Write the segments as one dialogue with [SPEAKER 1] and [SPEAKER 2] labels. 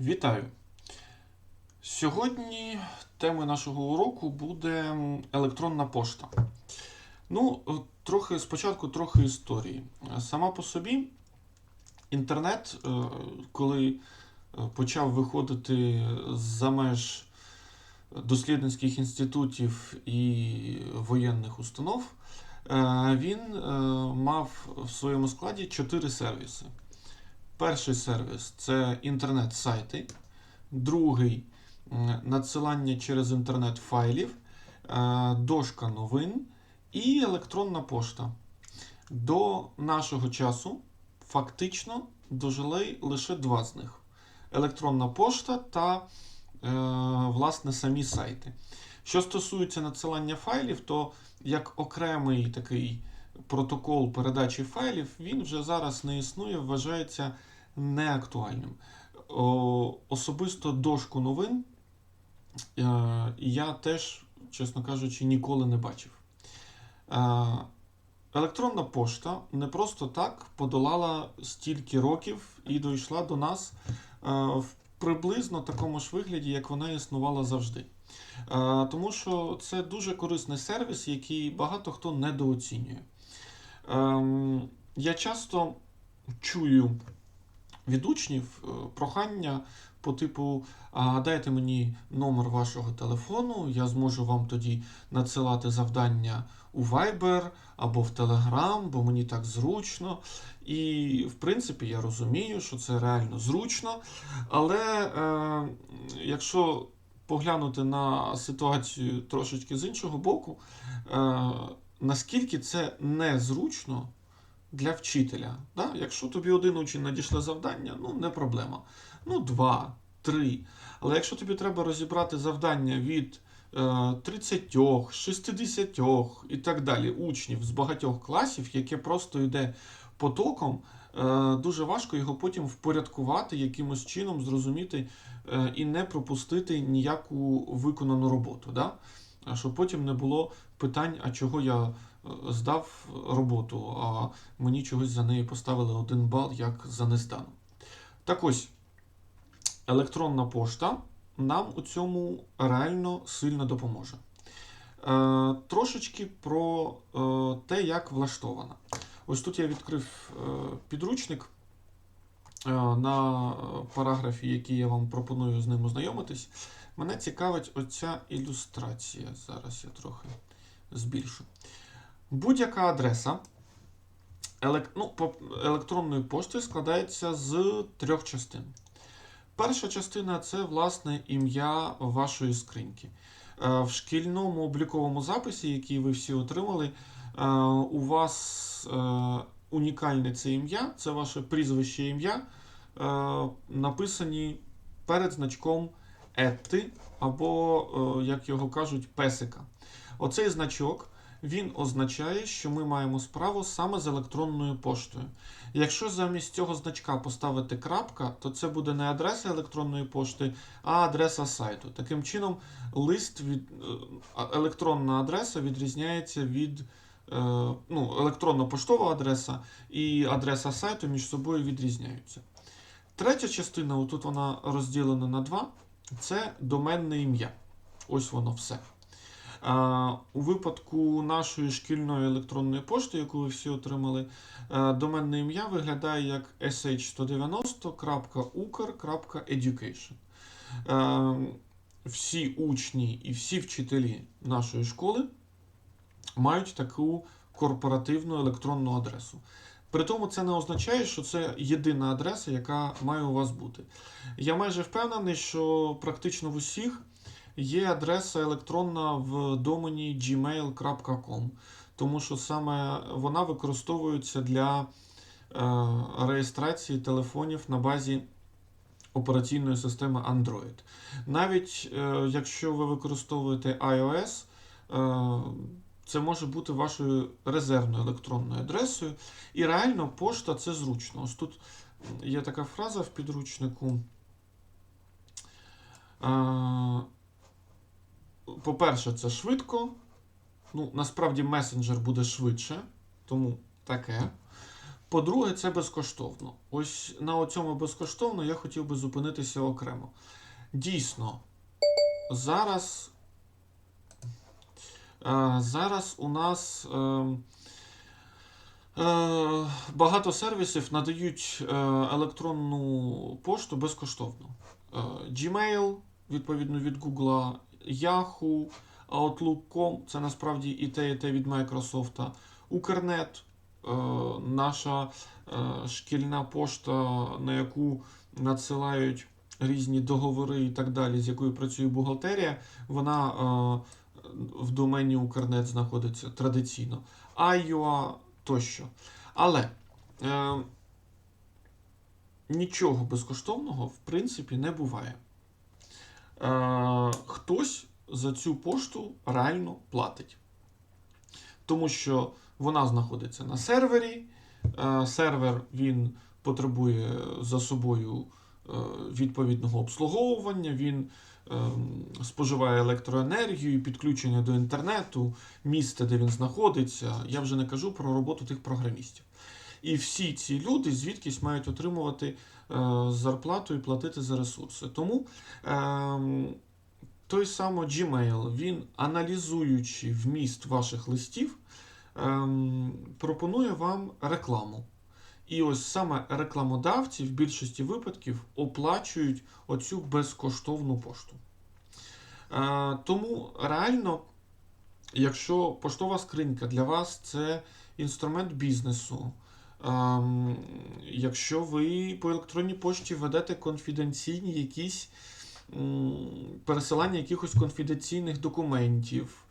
[SPEAKER 1] Вітаю! Сьогодні темою нашого уроку буде електронна пошта. Ну, трохи спочатку трохи історії. Сама по собі інтернет, е, коли е, почав виходити за меж дослідницьких інститутів і воєнних установ, е, він мав в своєму складі чотири сервіси. Перший сервіс це інтернет-сайти, другий надсилання через інтернет файлів, е, дошка новин і електронна пошта. До нашого часу фактично дожили лише два з них: електронна пошта та е, власне самі сайти. Що стосується надсилання файлів, то як окремий такий протокол передачі файлів, він вже зараз не існує, вважається неактуальним. Особисто дошку новин е, я теж, чесно кажучи, ніколи не бачив. Е, електронна пошта не просто так подолала стільки років і дійшла до нас е, в приблизно такому ж вигляді, як вона існувала завжди. Тому що це дуже корисний сервіс, який багато хто недооцінює. Ем, я часто чую від учнів е, прохання по типу: а дайте мені номер вашого телефону, я зможу вам тоді надсилати завдання у Viber або в Telegram, бо мені так зручно. І, в принципі, я розумію, що це реально зручно. Але е, якщо поглянути на ситуацію трошечки з іншого боку, е, наскільки це незручно для вчителя. Да? Якщо тобі один учень надійшле завдання, ну не проблема. Ну, два, три. Але якщо тобі треба розібрати завдання від е, 30, 60 і так далі учнів з багатьох класів, яке просто йде потоком, е, дуже важко його потім впорядкувати, якимось чином зрозуміти е, і не пропустити ніяку виконану роботу. Да? Щоб потім не було питань, а чого я е, здав роботу, а мені чогось за неї поставили один бал, як за нездану. Так ось, електронна пошта нам у цьому реально сильно допоможе. Е, трошечки про е, те, як влаштована. Ось тут я відкрив е, підручник е, на параграфі, який я вам пропоную з ним ознайомитись. Мене цікавить оця ілюстрація. Зараз я трохи збільшу. Будь-яка адреса елек... ну, по- електронної пошти складається з трьох частин. Перша частина це власне ім'я вашої скриньки. Е, В шкільному обліковому записі, який ви всі отримали, е, у вас е, унікальне це ім'я, це ваше прізвище ім'я, написані перед значком Етти, або, як його кажуть, песика. Оцей значок він означає, що ми маємо справу саме з електронною поштою. Якщо замість цього значка поставити крапка, то це буде не адреса електронної пошти, а адреса сайту. Таким чином, лист від е, електронна адреса відрізняється від е, ну, електронно-поштова адреса і адреса сайту між собою відрізняються. Третя частина, отут вона розділена на два, це доменне ім'я. Ось воно все. У випадку нашої шкільної електронної пошти, яку ви всі отримали, е, доменне ім'я виглядає як sh190.ukr.education. Е, Всі учні і всі вчителі нашої школи мають таку корпоративну електронну адресу. При тому це не означає, що це єдина адреса, яка має у вас бути. Я майже впевнений, що практично в усіх є адреса електронна в домені gmail.com, тому що саме вона використовується для е, реєстрації телефонів на базі операційної системи Android. Навіть е, якщо ви використовуєте iOS, е, це може бути вашою резервною електронною адресою. І реально пошта це зручно. Ось тут є така фраза в підручнику. Е, По-перше, це швидко. Ну, насправді месенджер буде швидше, тому таке. По-друге, це безкоштовно. Ось на цьому безкоштовно я хотів би зупинитися окремо. Дійсно, зараз, е, зараз у нас е, е, багато сервісів надають електронну пошту безкоштовно. Gmail, відповідно від Google, Yahoo, Outlook.com, це насправді і те, і те від Microsoft, Укрнет, е, наша е, шкільна пошта, на яку надсилають різні договори і так далі, з якою працює бухгалтерія, вона е, в домені Укрнет знаходиться традиційно. IUA тощо. Але е, нічого безкоштовного в принципі не буває. Е, хтось за цю пошту реально платить. Тому що вона знаходиться на сервері. Е, сервер він потребує за собою е, відповідного обслуговування, він е, споживає електроенергію, підключення до інтернету, місце, де він знаходиться. Я вже не кажу про роботу тих програмістів. І всі ці люди звідкись мають отримувати е, зарплату і платити за ресурси. Тому е, той самий Gmail, він, аналізуючи вміст ваших листів, ем, пропонує вам рекламу. І ось саме рекламодавці в більшості випадків оплачують оцю безкоштовну пошту. Е, тому реально, якщо поштова скринька для вас це інструмент бізнесу, ем, якщо ви по електронній пошті ведете конфіденційні якісь пересилання якихось конфіденційних документів,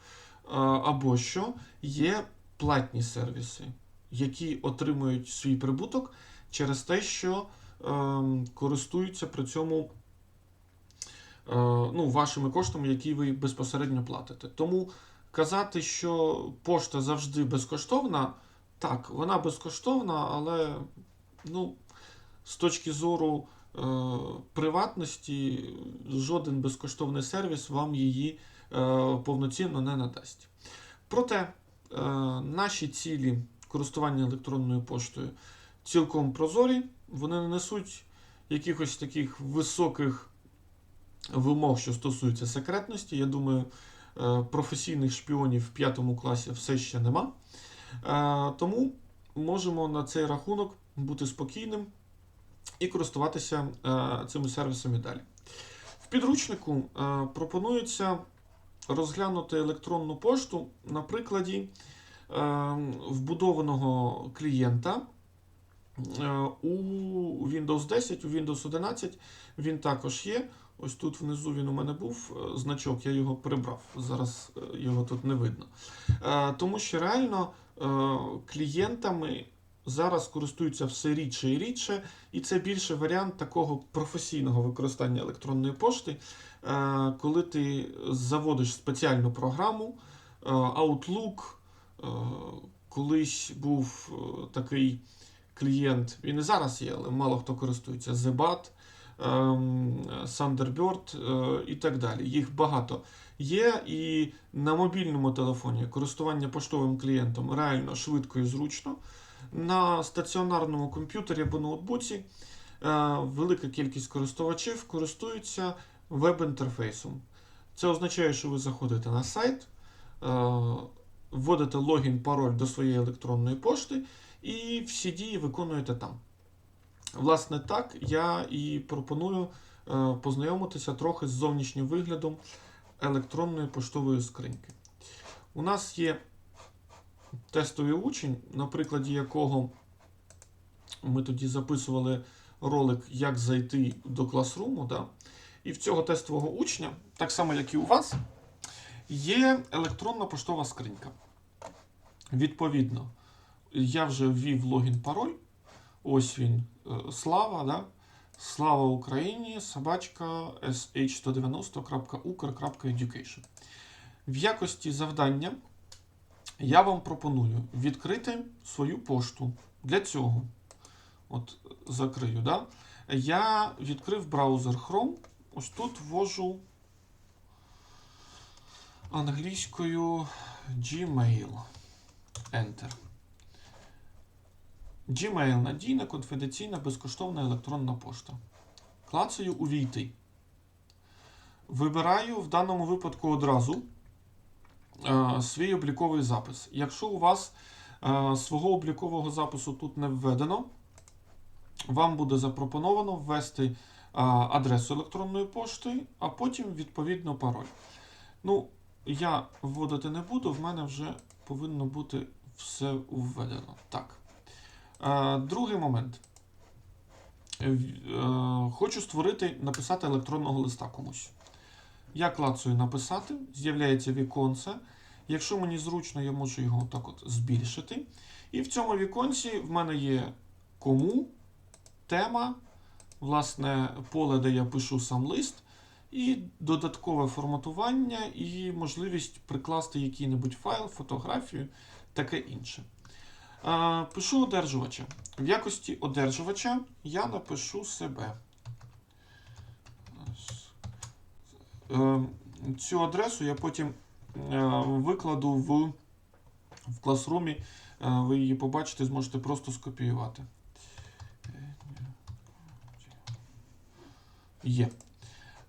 [SPEAKER 1] або що, є платні сервіси, які отримують свій прибуток через те, що ем, користуються при цьому е, ну, вашими коштами, які ви безпосередньо платите. Тому казати, що пошта завжди безкоштовна, так, вона безкоштовна, але ну, з точки зору е, приватності, жоден безкоштовний сервіс вам її е, повноцінно не надасть. Проте е, наші цілі користування електронною поштою цілком прозорі, вони не несуть якихось таких високих вимог, що стосуються секретності. Я думаю, е, професійних шпіонів в п'ятому класі все ще нема. Е, Тому можемо на цей рахунок бути спокійним і користуватися е, цими сервісами далі. В підручнику е, пропонується розглянути електронну пошту на прикладі вбудованого клієнта. У Windows 10, у Windows 11 він також є. Ось тут внизу він у мене був е, значок, я його прибрав. Зараз е, його тут не видно. Е, Тому що реально клієнтами зараз користуються все рідше і рідше, і це більше варіант такого професійного використання електронної пошти, коли ти заводиш спеціальну програму Outlook. Колись був такий клієнт, він і зараз є, але мало хто користується. Zebat, Thunderbird е, і так далі. Їх багато є. І на мобільному телефоні користування поштовим клієнтом реально швидко і зручно. На стаціонарному комп'ютері або ноутбуці е, велика кількість користувачів користуються веб-інтерфейсом. Це означає, що ви заходите на сайт, е, вводите логін, пароль до своєї електронної пошти і всі дії виконуєте там. Власне, так я і пропоную е, познайомитися трохи з зовнішнім виглядом електронної поштової скриньки. У нас є тестовий учень, на прикладі якого ми тоді записували ролик, як зайти до класруму. Да? І в цього тестового учня, так само як і у вас, є електронна поштова скринька. Відповідно, я вже ввів логін пароль. Ось він, слава, да? Слава Україні, собачка sh190.ukr.education. В якості завдання я вам пропоную відкрити свою пошту. Для цього, от закрию, да? я відкрив браузер Chrome. Ось тут ввожу англійською Gmail. Enter. Gmail надійна, конфіденційна, безкоштовна електронна пошта. Клацаю увійти. Вибираю в даному випадку одразу е, свій обліковий запис. Якщо у вас е, свого облікового запису тут не введено, вам буде запропоновано ввести е, адресу електронної пошти, а потім відповідно пароль. Ну, я вводити не буду, в мене вже повинно бути все введено. Так. Другий момент. Е, е, хочу створити, написати електронного листа комусь. Я клацаю написати, з'являється віконце. Якщо мені зручно, я можу його так от збільшити. І в цьому віконці в мене є кому, тема, власне, поле, де я пишу сам лист, і додаткове форматування, і можливість прикласти який-небудь файл, фотографію, таке інше. Пишу одержувача. В якості одержувача я напишу себе. Е, Цю адресу я потім е, викладу в, в класрумі. Е, Ви її побачите, зможете просто скопіювати. Є.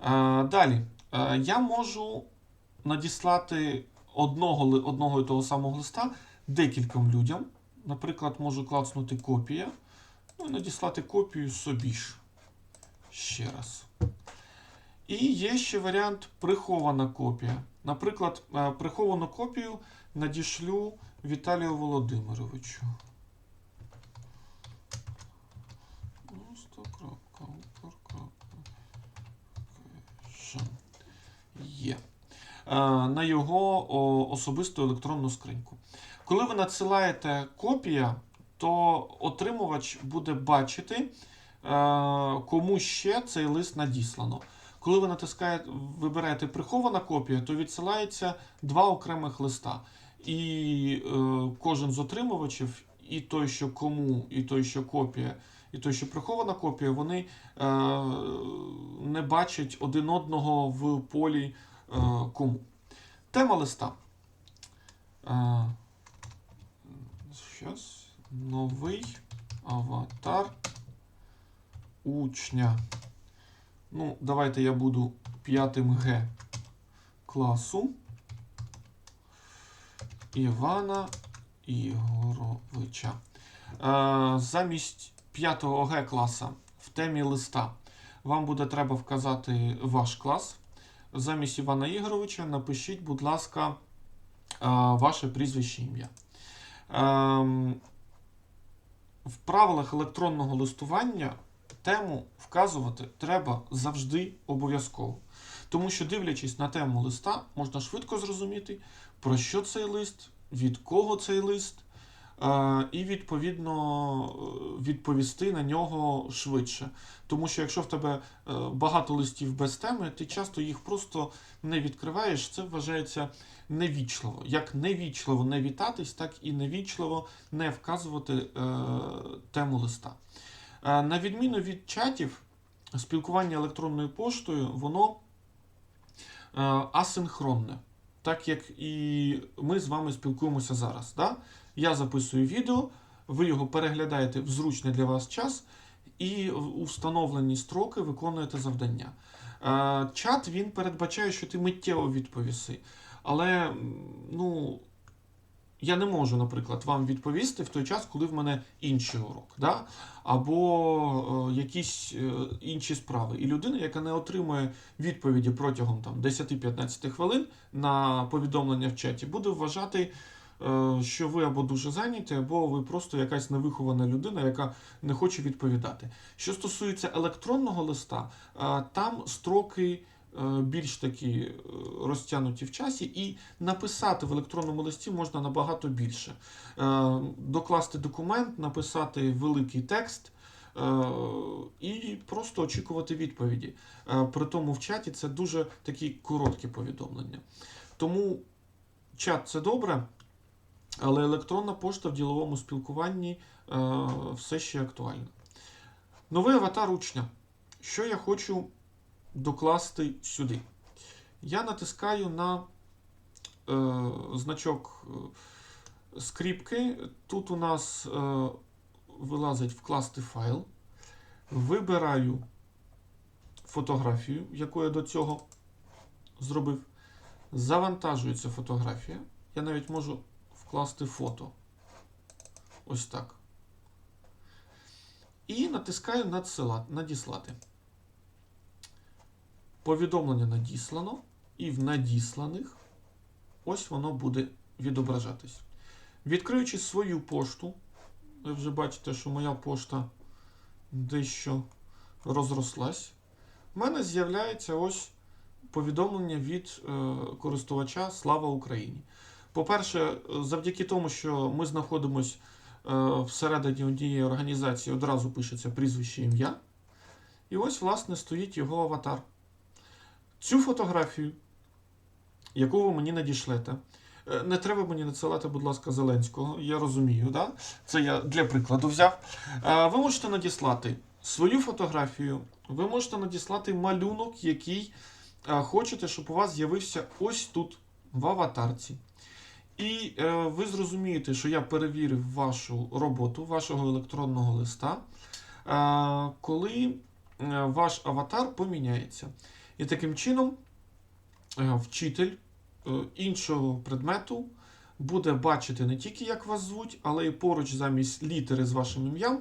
[SPEAKER 1] Е, Далі. Я можу надіслати одного, одного і того самого листа декільком людям. Наприклад, можу клацнути копія. Ну і надіслати копію собі ж. Ще раз. І є ще варіант прихована копія. Наприклад, е, приховану копію надішлю Віталію Володимировичу. Є. Е, На його особисту електронну скриньку. Коли ви надсилаєте копія, то отримувач буде бачити, е, кому ще цей лист надіслано. Коли ви натискаєте, вибираєте прихована копія, то відсилається два окремих листа. І е, кожен з отримувачів, і той, що кому, і той, що копія, і той, що прихована копія, вони е, не бачать один одного в полі е, кому. Тема листа. Е, Щас. Новий аватар учня. Ну, давайте я буду п'ятим Г класу Івана Ігоровича. Е, замість п'ятого Г класа в темі листа вам буде треба вказати ваш клас. Замість Івана Ігоровича напишіть, будь ласка, е, ваше прізвище ім'я. Ем, в правилах електронного листування тему вказувати треба завжди обов'язково. Тому що, дивлячись на тему листа, можна швидко зрозуміти, про що цей лист, від кого цей лист, і відповідно е, відповісти на нього швидше. Тому що якщо в тебе е, багато листів без теми, ти часто їх просто не відкриваєш. Це вважається невічливо. Як невічливо не вітатись, так і невічливо не вказувати е, тему листа. На відміну від чатів, спілкування електронною поштою, воно асинхронне. Так як і ми з вами спілкуємося зараз. Да? Я записую відео, ви його переглядаєте в зручний для вас час і в- у встановлені строки виконуєте завдання. Е, Чат він передбачає, що ти миттєво відповіси. Але ну, я не можу, наприклад, вам відповісти в той час, коли в мене інший урок, да? або е, якісь е, інші справи. І людина, яка не отримує відповіді протягом там, 10-15 хвилин на повідомлення в чаті, буде вважати, що ви або дуже зайняті, або ви просто якась невихована людина, яка не хоче відповідати. Що стосується електронного листа, е, там строки е, більш такі е, розтягнуті в часі, і написати в електронному листі можна набагато більше. Е, Докласти документ, написати великий текст. е, І просто очікувати відповіді. Е, При тому в чаті це дуже такі короткі повідомлення. Тому чат це добре, але електронна пошта в діловому спілкуванні е, все ще актуальна. Новий аватар учня. Що я хочу докласти сюди? Я натискаю на е, значок е, скріпки. Тут у нас е, вилазить вкласти файл, вибираю фотографію, яку я до цього зробив. Завантажується фотографія. Я навіть можу вкласти фото. Ось так. І натискаю надіслати. Повідомлення надіслано, і в надісланих ось воно буде відображатись. Відкриючи свою пошту, ви вже бачите, що моя пошта дещо розрослась. В мене з'являється ось повідомлення від е, користувача Слава Україні. По-перше, завдяки тому, що ми знаходимося е, всередині однієї організації, одразу пишеться прізвище ім'я. І ось, власне, стоїть його аватар. Цю фотографію, яку ви мені надішлете, е, не треба мені надсилати, будь ласка, Зеленського, я розумію, да? це я для прикладу взяв. Е, Ви можете надіслати свою фотографію, ви можете надіслати малюнок, який хочете, щоб у вас з'явився ось тут, в аватарці. І е, ви зрозумієте, що я перевірив вашу роботу, вашого електронного листа, е, коли е, ваш аватар поміняється. І таким чином е, вчитель е, іншого предмету буде бачити не тільки, як вас звуть, але і поруч замість літери з вашим ім'ям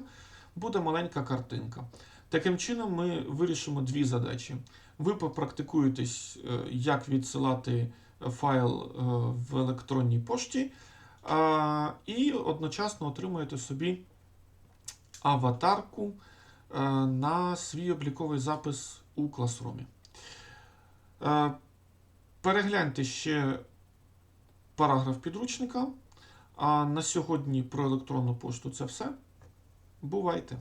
[SPEAKER 1] буде маленька картинка. Таким чином, ми вирішимо дві задачі. Ви попрактикуєтесь, е, як відсилати файл е, в електронній пошті, і одночасно отримуєте собі аватарку е, на свій обліковий запис у класрумі. Е, Перегляньте ще параграф підручника. А на сьогодні про електронну пошту це все. Бувайте!